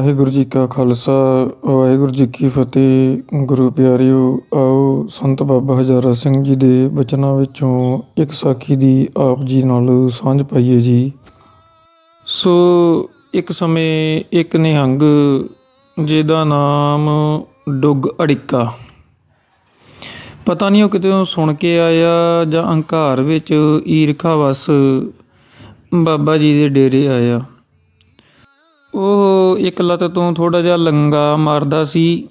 ਵਾਹਿਗੁਰੂ ਜੀ ਕਾ ਖਾਲਸਾ, ਵਾਹਿਗੁਰੂ ਜੀ ਕੀ ਫਤਿਹ। ਗੁਰੂ ਪਿਆਰਿਓ, ਆਓ ਸੰਤ ਬਾਬਾ ਹਜ਼ਾਰਾ ਸਿੰਘ ਜੀ ਦੇ ਬਚਨਾਂ ਵਿੱਚੋਂ ਇੱਕ ਸਾਖੀ ਦੀ ਆਪ ਜੀ ਨਾਲ ਸਾਂਝ ਪਾਈਏ ਜੀ। ਸੋ ਇੱਕ ਸਮੇਂ ਇੱਕ ਨਿਹੰਗ, ਜਿਹਦਾ ਨਾਮ ਡੁੱਗ ਅੜਿੱਕਾ। ਪਤਾ ਨਹੀਂ ਉਹ ਕਿਤੇ ਸੁਣ ਕੇ ਆਇਆ ਜਾਂ ਹੰਕਾਰ ਵਿੱਚ ਈਰਖਾ ਵਸ ਬਾਬਾ ਜੀ ਦੇ ਡੇਰੇ ਆਇਆ। ਉਹ ਇੱਕ ਲੱਤ ਤੋਂ ਥੋੜਾ ਜਿਹਾ ਲੰਗਾ ਮਾਰਦਾ ਸੀ।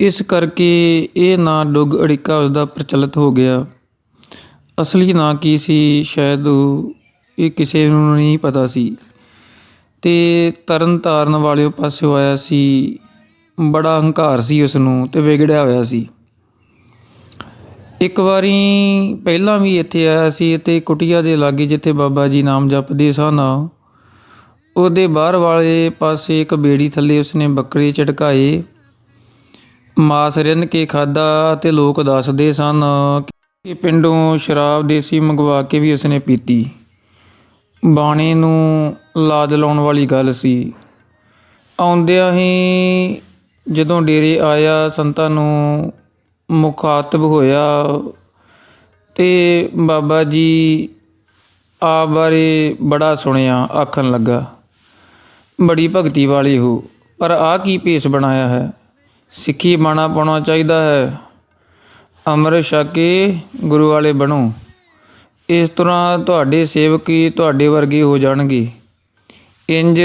ਇਸ ਕਰਕੇ ਇਹ ਨਾਂ ਡੁੱਗ ਅੜਿੱਕਾ ਉਸਦਾ ਪ੍ਰਚਲਿਤ ਹੋ ਗਿਆ। ਅਸਲੀ ਨਾਂ ਕੀ ਸੀ ਸ਼ਾਇਦ ਉਹ- ਇਹ ਕਿਸੇ ਨੂੰ ਨਹੀਂ ਪਤਾ ਸੀ। ਤੇ ਤਰਨ ਤਾਰਨ ਵਾਲੇ ਪਾਸਿਓਂ ਆਇਆ ਸੀ। ਬੜਾ ਹੰਕਾਰ ਸੀ ਉਸ ਨੂੰ ਤੇ ਵਿਗੜਿਆ ਹੋਇਆ ਸੀ। ਇੱਕ ਵਾਰੀ ਪਹਿਲਾਂ ਵੀ ਇੱਥੇ ਆਇਆ ਸੀ ਤੇ ਕੁਟੀਆ ਦੇ ਲਾਗੇ ਜਿੱਥੇ ਬਾਬਾ ਜੀ ਨਾਮ ਜਪਦੇ ਸਨ ਉਹਦੇ ਬਾਹਰ ਵਾਲੇ ਪਾਸੇ ਇੱਕ ਬੇੜੀ ਥੱਲੇ ਉਸਨੇ ਬੱਕਰੇ ਝਟਕਾਏ ਮਾਸ ਰਿੰਨ ਕੇ ਖਾਦਾ ਤੇ ਲੋਕ ਦੱਸਦੇ ਸਨ ਕਿ ਪਿੰਡੋਂ ਸ਼ਰਾਬ ਦੇਸੀ ਮੰਗਵਾ ਕੇ ਵੀ ਉਸਨੇ ਪੀਤੀ। ਬਾਣੇ ਨੂੰ ਲਾਜ ਲਾਉਣ ਵਾਲੀ ਗੱਲ ਸੀ। ਆਉਂਦਿਆਂ ਹੀ ਜਦੋਂ ਡੇਰੇ ਆਇਆ, ਸੰਤਾਂ ਨੂੰ ਮੁਖਾਤਬ ਹੋਇਆ ਤੇ ਬਾਬਾ ਜੀ ਆਪ ਬਾਰੇ ਬੜਾ ਸੁਣਿਆ, ਆਖਣ ਲੱਗਾ। ਬੜੀ ਭਗਤੀ ਵਾਲੀ ਹੋ। ਪਰ ਆ ਕੀ ਭੇਸ ਬਣਾਇਆ ਹੈ? ਸਿੱਖੀ ਬਾਣਾ ਪਾਉਣਾ ਚਾਹੀਦਾ ਹੈ। ਅੰਮ੍ਰਿਤ ਛਕ ਕੇ ਗੁਰੂ ਵਾਲੇ ਬਣੋ। ਇਸ ਤਰ੍ਹਾਂ ਤੁਹਾਡੇ ਸੇਵਕ ਹੀ ਤੁਹਾਡੇ ਵਰਗੇ ਹੋ ਜਾਣਗੇ। ਇੰਜ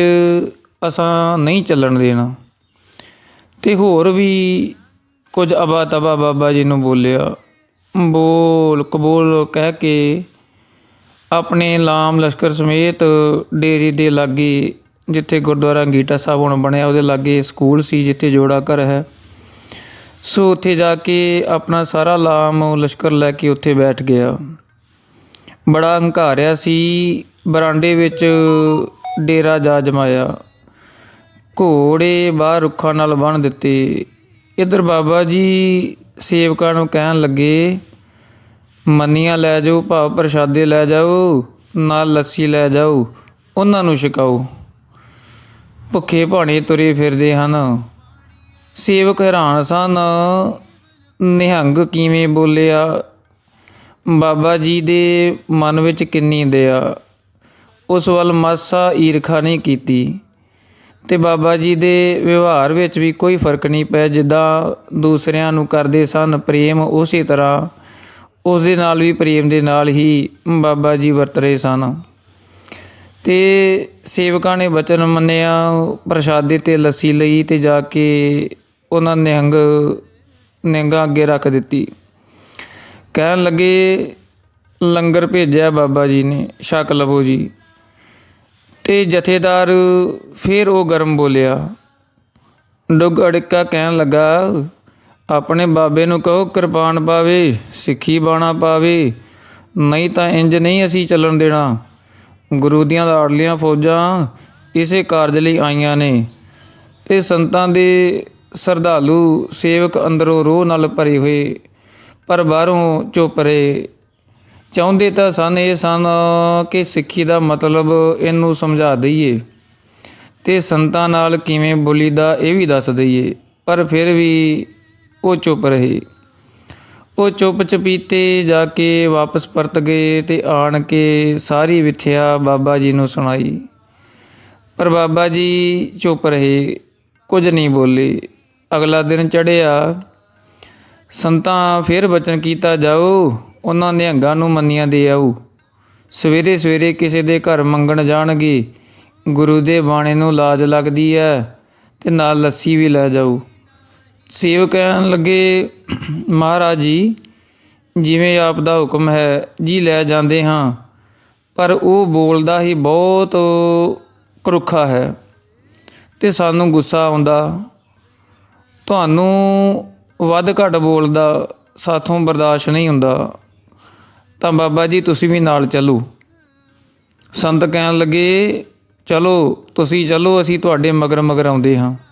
ਅਸਾਂ ਨਹੀਂ ਚੱਲਣ ਦੇਣਾ। ਤੇ ਹੋਰ ਵੀ ਕੁਝ ਅਬਾ ਤਬਾ ਬਾਬਾ ਜੀ ਨੂੰ ਬੋਲਿਆ, ਬੋਲ, ਕਬੂਲ ਕਹਿ ਕੇ ਆਪਣੇ ਲਾਮ ਲਸ਼ਕਰ ਸਮੇਤ ਡੇਰੇ ਦੇ ਲਾਗੇ ਜਿੱਥੇ ਗੁਰਦੁਆਰਾ ਅੰਗੀਠਾ ਸਾਹਿਬ ਹੁਣ ਬਣਿਆ, ਉਹਦੇ ਲਾਗੇ ਸਕੂਲ ਸੀ ਜਿੱਥੇ ਜੋੜਾ ਘਰ ਹੈ। ਸੋ ਉੱਥੇ ਜਾ ਕੇ ਆਪਣਾ ਸਾਰਾ ਲਾਮ ਲਸ਼ਕਰ ਲੈ ਕੇ ਉੱਥੇ ਬੈਠ ਗਿਆ। ਬੜਾ ਹੰਕਾਰਿਆ ਸੀ, ਬਰਾਂਡੇ ਵਿੱਚ ਡੇਰਾ ਜਾ ਜਮਾਇਆ। ਘੋੜੇ ਬਾਹਰ ਰੁੱਖਾਂ ਨਾਲ ਬੰਨ੍ਹ ਦਿੱਤੇ। ਇਧਰ ਬਾਬਾ ਜੀ ਸੇਵਕਾਂ ਨੂੰ ਕਹਿਣ ਲੱਗੇ, ਮੰਨੀਆਂ ਲੈ ਜਾਓ, ਭਾਵ ਪ੍ਰਸ਼ਾਦੇ ਲੈ ਜਾਓ, ਨਾਲ ਲੱਸੀ ਲੈ ਜਾਓ, ਉਹਨਾਂ ਨੂੰ ਛਕਾਓ। ਭੁੱਖੇ ਭਾਣੇ ਤੁਰੇ ਫਿਰਦੇ ਹਨ। ਸੇਵਕ ਹੈਰਾਨ ਸਨ, ਨਿਹੰਗ ਕਿਵੇਂ ਬੋਲਿਆ, ਬਾਬਾ ਜੀ ਦੇ ਮਨ ਵਿੱਚ ਕਿੰਨੀ ਦਇਆ। ਉਸ ਵੱਲ ਮਾਸਾ ਈਰਖਾ ਨਹੀਂ ਕੀਤੀ ਤੇ ਬਾਬਾ ਜੀ ਦੇ ਵਿਵਹਾਰ ਵਿੱਚ ਵੀ ਕੋਈ ਫ਼ਰਕ ਨਹੀਂ ਪਿਆ, ਜਿੱਦਾਂ ਦੂਸਰਿਆਂ ਨੂੰ ਕਰਦੇ ਸਨ ਪ੍ਰੇਮ ਉਸੇ ਤਰ੍ਹਾਂ। ਉਸ ਦੇ ਨਾਲ ਵੀ ਪ੍ਰੇਮ ਦੇ ਨਾਲ ਹੀ ਬਾਬਾ ਜੀ ਵਰਤ ਰਹੇ ਸਨ। ਅਤੇ ਸੇਵਕਾਂ ਨੇ ਬਚਨ ਮੰਨਿਆ, ਪ੍ਰਸ਼ਾਦੇ ਤੇ ਲੱਸੀ ਲਈ ਅਤੇ ਜਾ ਕੇ ਉਹਨਾਂ ਨਿਹੰਗ, ਨਿਹੰਗਾਂ ਅੱਗੇ ਰੱਖ ਦਿੱਤੀ। ਕਹਿਣ ਲੱਗੇ, ਲੰਗਰ ਭੇਜਿਆ ਬਾਬਾ ਜੀ ਨੇ ਛਕ ਲਵੋ ਜੀ। ਤੇ ਜਥੇਦਾਰ ਫਿਰ ਉਹ ਗਰਮ ਬੋਲਿਆ, ਡੁੱਗ ਅੜਿੱਕਾ ਕਹਿਣ ਲੱਗਾ, ਆਪਣੇ ਬਾਬੇ ਨੂੰ ਕਹੋ ਕਿਰਪਾਨ ਪਾਵੇ, ਸਿੱਖੀ ਬਾਣਾ ਪਾਵੇ, ਨਹੀਂ ਤਾਂ ਇੰਜ ਨਹੀਂ ਅਸੀਂ ਚੱਲਣ ਦੇਣਾ। ਗੁਰੂ ਦੀਆਂ ਲਾਡਲੀਆਂ ਫੌਜਾਂ ਇਸੇ ਕਾਰਜ ਲਈ ਆਈਆਂ ਨੇ। ਤੇ ਸੰਤਾਂ ਦੇ ਸਰਧਾਲੂ ਸੇਵਕ ਅੰਦਰੋਂ ਰੋਹ ਨਾਲ ਭਰੇ ਹੋਏ, ਪਰ ਬਾਹਰੋਂ ਚੁੱਪ ਰਹੇ। ਚਾਹੁੰਦੇ ਤਾਂ ਸਨ ਇਹ ਸਨ ਕਿ ਸਿੱਖੀ ਦਾ ਮਤਲਬ ਇਹਨੂੰ ਸਮਝਾ ਦਈਏ ਤੇ ਸੰਤਾਂ ਨਾਲ ਕਿਵੇਂ ਬੋਲੀਦਾ ਇਹ ਵੀ ਦੱਸ ਦਈਏ, ਪਰ ਫਿਰ ਵੀ ਉਹ ਚੁੱਪ ਰਹੇ। ਉਹ ਚੁੱਪ ਚਪੀਤੇ ਜਾ ਕੇ ਵਾਪਸ ਪਰਤ ਗਏ ਤੇ ਆਣ ਕੇ ਸਾਰੀ ਵਿਥਿਆ ਬਾਬਾ ਜੀ ਨੂੰ ਸੁਣਾਈ। ਪਰ ਬਾਬਾ ਜੀ ਚੁੱਪ ਰਹੇ, ਕੁਝ ਨਹੀਂ ਬੋਲੇ। ਅਗਲਾ ਦਿਨ ਚੜ੍ਹਿਆ, ਸੰਤਾਂ ਫਿਰ ਬਚਨ ਕੀਤਾ, ਜਾਓ, ਉਹਨਾਂ ਨਿਹੰਗਾਂ ਨੂੰ ਮੰਨੀਆਂ ਦੇ ਆਉ ਸਵੇਰੇ ਸਵੇਰੇ ਕਿਸੇ ਦੇ ਘਰ ਮੰਗਣ ਜਾਣਗੇ। ਗੁਰੂ ਦੇ ਬਾਣੇ ਨੂੰ ਲਾਜ ਲੱਗਦੀ ਹੈ ਤੇ ਨਾਲ ਲੱਸੀ ਵੀ ਲੈ ਜਾਓ। ਸੇਵਕ ਕਹਿਣ ਲੱਗੇ, ਮਹਾਰਾਜ ਜੀ, ਜਿਵੇਂ ਆਪ ਦਾ ਹੁਕਮ ਹੈ, ਜੀ ਲੈ ਜਾਂਦੇ ਹਾਂ। ਪਰ ਉਹ ਬੋਲਦਾ ਹੀ ਬਹੁਤ ਕਰੁੱਖਾ ਹੈ ਤੇ ਸਾਨੂੰ ਗੁੱਸਾ ਆਉਂਦਾ। ਤੁਹਾਨੂੰ ਵੱਧ ਘੱਟ ਬੋਲਦਾ, ਸਾਥੋਂ ਬਰਦਾਸ਼ਤ ਨਹੀਂ ਹੁੰਦਾ। ਤਾਂ ਬਾਬਾ ਜੀ, ਤੁਸੀਂ ਵੀ ਨਾਲ ਚੱਲੋ। ਸੰਤ ਕਹਿਣ ਲੱਗੇ, ਚਲੋ, ਤੁਸੀਂ ਚੱਲੋ, ਅਸੀਂ ਤੁਹਾਡੇ ਮਗਰ ਮਗਰ ਆਉਂਦੇ ਹਾਂ।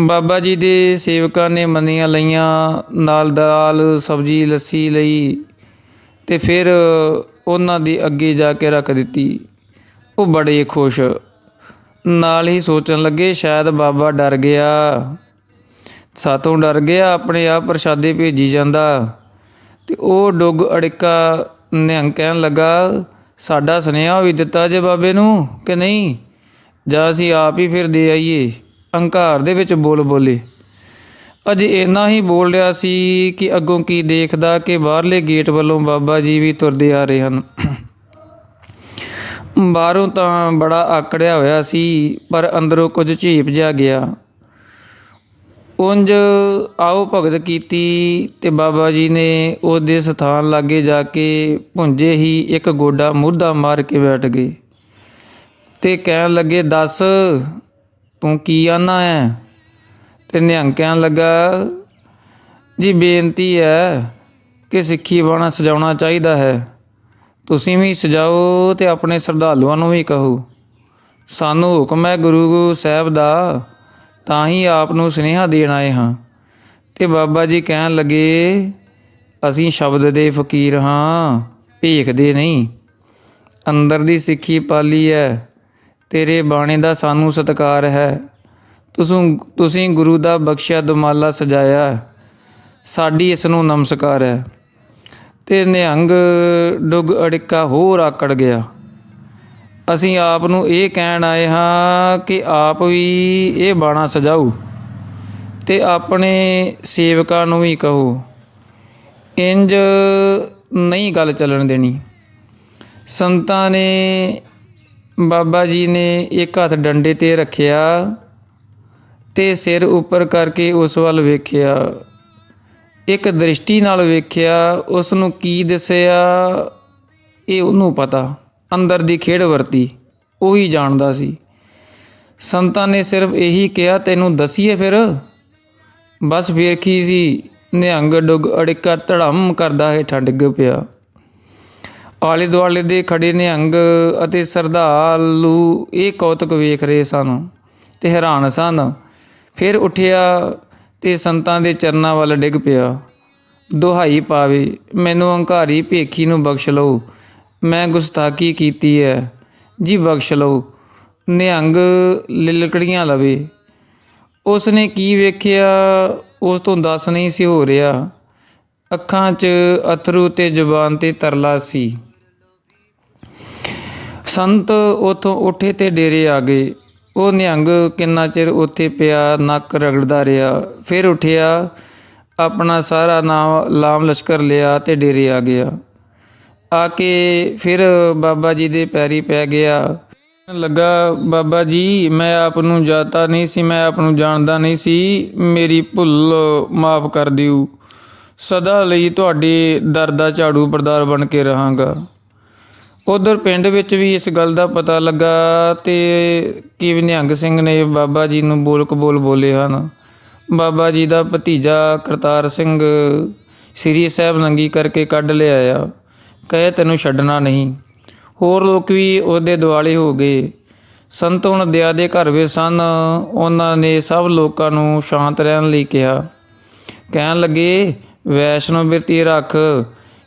ਬਾਬਾ ਜੀ ਦੇ ਸੇਵਕਾਂ ਨੇ ਮੰਨੀਆਂ ਲਈਆਂ, ਨਾਲ ਦਾਲ, ਸਬਜੀ, ਲੱਸੀ ਲਈ ਤੇ ਫਿਰ ਉਹਨਾਂ ਦੀ ਅੱਗੇ ਜਾ ਕੇ ਰੱਖ ਦਿੱਤੀ। ਉਹ ਬੜੇ ਖੁਸ਼। ਨਾਲ ਹੀ ਸੋਚਣ ਲੱਗੇ, ਸ਼ਾਇਦ ਬਾਬਾ ਡਰ ਗਿਆ। ਸਾਤੋਂ ਡਰ ਗਿਆ, ਆਪਣੇ ਆਪ ਪ੍ਰਸ਼ਾਦੇ ਭੇਜੀ ਜਾਂਦਾ। ਤੇ ਉਹ ਡੁੱਗ ਅੜਿੱਕਾ ਨਿਹੰਗ ਕਹਿਣ ਲੱਗਾ, ਸਾਡਾ ਸੁਨੇਹਾ ਵੀ ਦਿੱਤਾ ਜੇ ਬਾਬੇ ਨੂੰ ਕਿ ਨਹੀਂ? ਜਾਂ ਅਸੀਂ ਆਪ ਹੀ ਫਿਰ ਦੇ ਆਈਏ? ਅਹੰਕਾਰ ਦੇ ਵਿੱਚ ਬੋਲ ਬੋਲੇ। ਅਜੇ ਇੰਨਾ ਹੀ ਬੋਲ ਰਿਹਾ ਸੀ ਕਿ ਅੱਗੋਂ ਕੀ ਦੇਖਦਾ ਕਿ ਬਾਹਰਲੇ ਗੇਟ ਵੱਲੋਂ ਬਾਬਾ ਜੀ ਵੀ ਤੁਰਦੇ ਆ ਰਹੇ ਹਨ। ਬਾਹਰੋਂ ਤਾਂ ਬੜਾ ਆਕੜਿਆ ਹੋਇਆ ਸੀ, ਪਰ ਅੰਦਰੋਂ ਕੁਝ ਝੀਪ ਜਾ ਗਿਆ। ਉੰਜ ਆਓ ਭਗਤ ਕੀਤੀ ਤੇ ਬਾਬਾ ਜੀ ਨੇ ਉਹਦੇ ਸਥਾਨ ਲਾਗੇ ਜਾ ਕੇ ਭੁੰਜੇ ਹੀ ਇੱਕ ਗੋਡਾ ਮੁਰਦਾ ਮਾਰ ਕੇ ਬੈਠ ਗਏ ਤੇ ਕਹਿਣ ਲੱਗੇ, ਦੱਸ ਤੂੰ ਕੀ ਆਨਾ ਹੈ ਤੇ ਨਿਹੰਗ ਕਹਿਣ ਲੱਗਾ, ਜੀ ਬੇਨਤੀ ਹੈ ਕਿ ਸਿੱਖੀ ਬਾਣਾ ਸਜਾਉਣਾ ਚਾਹੀਦਾ ਹੈ। ਤੁਸੀਂ ਵੀ ਸਜਾਓ ਤੇ ਆਪਣੇ ਸ਼ਰਧਾਲੂਆਂ ਨੂੰ ਵੀ ਕਹੋ। ਸਾਨੂੰ ਹੁਕਮ ਹੈ ਗੁਰੂ ਸਾਹਿਬ ਦਾ, ਤਾਂ ਹੀ ਆਪ ਨੂੰ ਸੁਨੇਹਾ ਦੇਣ ਆਏ ਹਾਂ। ਤੇ ਬਾਬਾ ਜੀ ਕਹਿਣ ਲੱਗੇ, ਅਸੀਂ ਸ਼ਬਦ ਦੇ ਫਕੀਰ ਹਾਂ, ਭੇਖਦੇ ਨਹੀਂ। ਅੰਦਰ ਦੀ ਸਿੱਖੀ ਪਾਲੀ ਹੈ ਤੇਰੇ ਬਾਣੇ ਦਾ ਸਾਨੂੰ ਸਤਿਕਾਰ ਹੈ। ਤੁਸੀਂ ਤੁਸੀਂ ਗੁਰੂ ਦਾ ਬਖਸ਼ਿਆ ਦੁਮਾਲਾ ਸਜਾਇਆ। ਸਾਡੀ ਇਸ ਨੂੰ ਨਮਸਕਾਰ ਹੈ। ਤੇ ਨਿਹੰਗ ਡੁੱਗ ਅੜਿੱਕਾ ਹੋਰ ਆਕੜ ਗਿਆ। ਅਸੀਂ ਆਪ ਨੂੰ ਇਹ ਕਹਿਣ ਆਏ ਹਾਂ ਕਿ ਆਪ ਵੀ ਇਹ ਬਾਣਾ ਸਜਾਓ ਤੇ ਆਪਣੇ ਸੇਵਕਾਂ ਨੂੰ ਵੀ ਕਹੋ। ਇੰਜ ਨਹੀਂ ਗੱਲ ਚੱਲਣ ਦੇਣੀ। ਸੰਤਾਂ ਨੇ ਬਾਬਾ ਜੀ ਨੇ ਇੱਕ ਹੱਥ ਡੰਡੇ ਤੇ ਰੱਖਿਆ ਤੇ ਸਿਰ ਉੱਪਰ ਕਰਕੇ ਉਸ ਵੱਲ ਵੇਖਿਆ। ਇੱਕ ਦ੍ਰਿਸ਼ਟੀ ਨਾਲ ਵੇਖਿਆ ਉਸ ਨੂੰ ਕੀ ਦਿਸਿਆ, ਇਹ ਉਹਨੂੰ ਪਤਾ। ਅੰਦਰ ਦੀ ਖੇਡ ਵਰਤੀ, ਉਹੀ ਜਾਣਦਾ ਸੀ। ਸੰਤਾਂ ਨੇ ਸਿਰਫ ਇਹੀ ਕਿਹਾ, ਤੈਨੂੰ ਦਸੀਏ ਫਿਰ? ਬਸ ਫੇਰ ਕੀ ਸੀ? ਨਿਹੰਗ ਡੁੱਗ ਅੜਿੱਕਾ ਧੜਮ ਕਰਦਾ ਹੇਠਾਂ ਡਿੱਗ ਪਿਆ। ਆਲੇ ਦੁਆਲੇ ਦੇ ਖੜੇ ਨਿਹੰਗ ਅਤੇ ਸਰਧਾਲੂ ਇਹ ਕੌਤਕ ਵੇਖ ਰਹੇ ਸਨ ਤੇ ਹੈਰਾਨ ਸਨ। ਫਿਰ ਉੱਠਿਆ ਤੇ ਸੰਤਾਂ ਦੇ ਚਰਨਾਂ ਵੱਲ ਡਿੱਗ ਪਿਆ। ਦੁਹਾਈ ਪਾਵੇ, ਮੈਨੂੰ ਹੰਕਾਰੀ ਭੇਖੀ ਨੂੰ ਬਖਸ਼ ਲਓ। ਮੈਂ ਗੁਸਤਾਖੀ ਕੀਤੀ ਹੈ ਜੀ, ਬਖਸ਼ ਲਓ। ਨਿਹੰਗ ਲਿਲਕੜੀਆਂ ਲਵੇ। ਉਸ ਨੇ ਕੀ ਵੇਖਿਆ, ਉਸ ਤੋਂ ਦੱਸ ਨਹੀਂ ਸੀ ਹੋ ਰਿਹਾ। ਅੱਖਾਂ 'ਚ ਅਥਰੂ ਤੇ ਜ਼ੁਬਾਨ ਤੇ ਤਰਲਾ ਸੀ। ਸੰਤ ਉਥੋਂ ਉੱਠੇ ਤੇ ਡੇਰੇ ਆ ਗਏ। ਉਹ ਨਿਹੰਗ ਕਿੰਨਾ ਚਿਰ ਉੱਥੇ ਪਿਆ, ਨੱਕ ਰਗੜਦਾ ਰਿਹਾ। ਫਿਰ ਉੱਠਿਆ, ਆਪਣਾ ਸਾਰਾ ਨਾਮ ਲਾਮ ਲਸ਼ਕਰ ਲਿਆ ਤੇ ਡੇਰੇ ਆ ਗਿਆ। ਆ ਕੇ ਫਿਰ ਬਾਬਾ ਜੀ ਦੇ ਪੈਰੀ ਪੈ ਗਿਆ। ਲੱਗਾ, ਬਾਬਾ ਜੀ, ਮੈਂ ਆਪ ਨੂੰ ਜਾਤਾ ਨਹੀਂ ਸੀ, ਮੈਂ ਆਪ ਨੂੰ ਜਾਣਦਾ ਨਹੀਂ ਸੀ। ਮੇਰੀ ਭੁੱਲ ਮਾਫ ਕਰ ਦਿਓ। ਸਦਾ ਲਈ ਤੁਹਾਡੇ ਦਰ ਦਾ ਝਾੜੂ ਬਰਦਾਰ ਬਣ ਕੇ ਰਹਾਂਗਾ। ਉਧਰ ਪਿੰਡ ਵਿੱਚ ਵੀ ਇਸ ਗੱਲ ਦਾ ਪਤਾ ਲੱਗਾ ਤੇ ਕਿ ਨਿਹੰਗ ਸਿੰਘ ਨੇ ਬਾਬਾ ਜੀ ਨੂੰ ਬੋਲ ਕਬੋਲ ਬੋਲੇ ਹਨ। ਬਾਬਾ ਜੀ ਦਾ ਭਤੀਜਾ ਕਰਤਾਰ ਸਿੰਘ ਸ੍ਰੀ ਸਾਹਿਬ ਨੰਗੀ ਕਰਕੇ ਕੱਢ ਲਿਆਇਆ। ਕਹੇ ਤੈਨੂੰ ਛੱਡਣਾ ਨਹੀਂ। ਹੋਰ ਲੋਕ ਵੀ ਉਹਦੇ ਦੁਆਲੇ ਹੋ ਗਏ। ਸੰਤ ਹੁਣ ਦਿਆ ਦੇ ਘਰ ਵਿੱਚ ਸਨ। ਉਹਨਾਂ ਨੇ ਸਭ ਲੋਕਾਂ ਨੂੰ ਸ਼ਾਂਤ ਰਹਿਣ ਲਈ ਕਿਹਾ। ਕਹਿਣ ਲੱਗੇ, ਵੈਸ਼ਨੋ ਬਿਰਤੀ ਰੱਖ,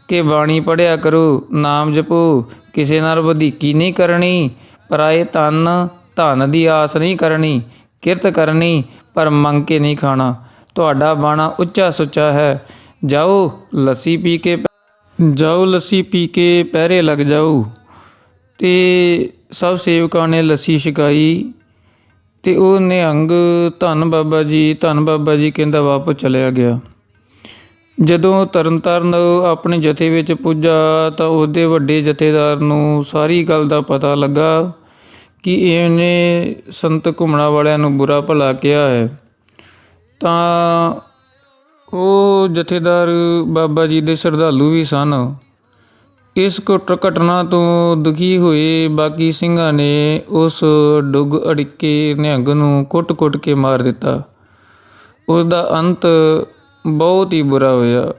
ਕਿ ਬਾਣੀ ਪੜਿਆ ਕਰੋ, ਨਾਮ ਜਪੋ ਕਿਸੇ ਨਾਲ ਵਧੀਕੀ ਨਹੀਂ ਕਰਨੀ ਪਰਾਏ ਤਨ, ਧਨ ਦੀ ਆਸ ਨਹੀਂ ਕਰਨੀ, ਕਿਰਤ ਕਰਨੀ, ਪਰ ਮੰਗ ਕੇ ਨਹੀਂ ਖਾਣਾ। ਤੁਹਾਡਾ ਬਾਣਾ ਉੱਚਾ ਸੁੱਚਾ ਹੈ। ਜਾਓ, ਲੱਸੀ ਪੀ ਕੇ ਜਾਓ, ਲੱਸੀ ਪੀ ਕੇ ਪਹਿਰੇ ਲੱਗ ਜਾਓ। ਤੇ ਸਭ ਸੇਵਕਾਂ ਨੇ ਲੱਸੀ ਛਕਾਈ। ਤੇ ਉਹ ਨਿਹੰਗ ਧੰਨ ਬਾਬਾ ਜੀ, ਧੰਨ ਬਾਬਾ ਜੀ ਕਹਿੰਦਾ ਵਾਪਸ ਚਲਿਆ ਗਿਆ। ਜਦੋਂ ਤਰਨਤਾਰਨ ਆਪਣੇ ਜਥੇ ਵਿੱਚ ਪੁੱਜਾ ਤਾਂ ਉਹਦੇ ਵੱਡੇ ਜਥੇਦਾਰ ਨੂੰ ਸਾਰੀ ਗੱਲ ਦਾ ਪਤਾ ਲੱਗਾ ਕਿ ਇਹਨੇ ਸੰਤ ਘੁੰਮਣਾ ਵਾਲਿਆਂ ਨੂੰ ਬੁਰਾ ਭਲਾ ਕਿਹਾ ਹੈ। ਤਾਂ ਉਹ ਜਥੇਦਾਰ ਬਾਬਾ ਜੀ ਦੇ ਸ਼ਰਧਾਲੂ ਵੀ ਸਨ। ਇਸ ਘਟ- ਘਟਨਾ ਤੋਂ ਦੁਖੀ ਹੋਏ ਬਾਕੀ ਸਿੰਘਾਂ ਨੇ ਉਸ ਡੁੱਗ ਅੜਿੱਕੇ ਨਿਹੰਗ ਨੂੰ ਕੁੱਟ-ਕੁੱਟ ਕੇ ਮਾਰ ਦਿੱਤਾ। ਉਸ ਦਾ ਅੰਤ ਬਹੁਤ ਹੀ ਬੁਰਾ ਹੋਇਆ।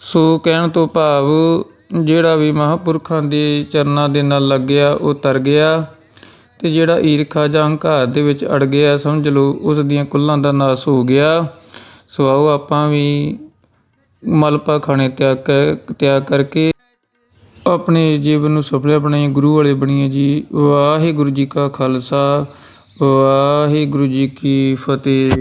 ਸੋ ਕਹਿਣ ਤੋਂ ਭਾਵ ਜਿਹੜਾ ਵੀ ਮਹਾਪੁਰਖਾਂ ਦੇ ਚਰਨਾਂ ਦੇ ਨਾਲ ਲੱਗਿਆ, ਉਹ ਤਰ ਗਿਆ ਤੇ ਜਿਹੜਾ ਈਰਖਾ ਜਾਂ ਹੰਕਾਰ ਦੇ ਵਿੱਚ ਅੜ ਗਿਆ, ਸਮਝ ਲਓ, ਉਸ ਦੀਆਂ ਕੁੱਲਾਂ ਦਾ ਨਾਸ ਹੋ ਗਿਆ। ਸੋ ਆਓ ਆਪਾਂ ਵੀ ਮਲਪਾ ਖਾਣੇ ਤਿਆਗ ਕ- ਤਿਆਗ ਕਰਕੇ ਆਪਣੇ ਜੀਵਨ ਨੂੰ ਸਫਲ ਬਣਾਈਏ, ਗੁਰੂ ਵਾਲੇ ਬਣੀਏ ਜੀ। ਵਾਹਿਗੁਰੂ ਜੀ ਕਾ ਖਾਲਸਾ, ਵਾਹਿਗੁਰੂ ਜੀ ਕੀ ਫਤਿਹ।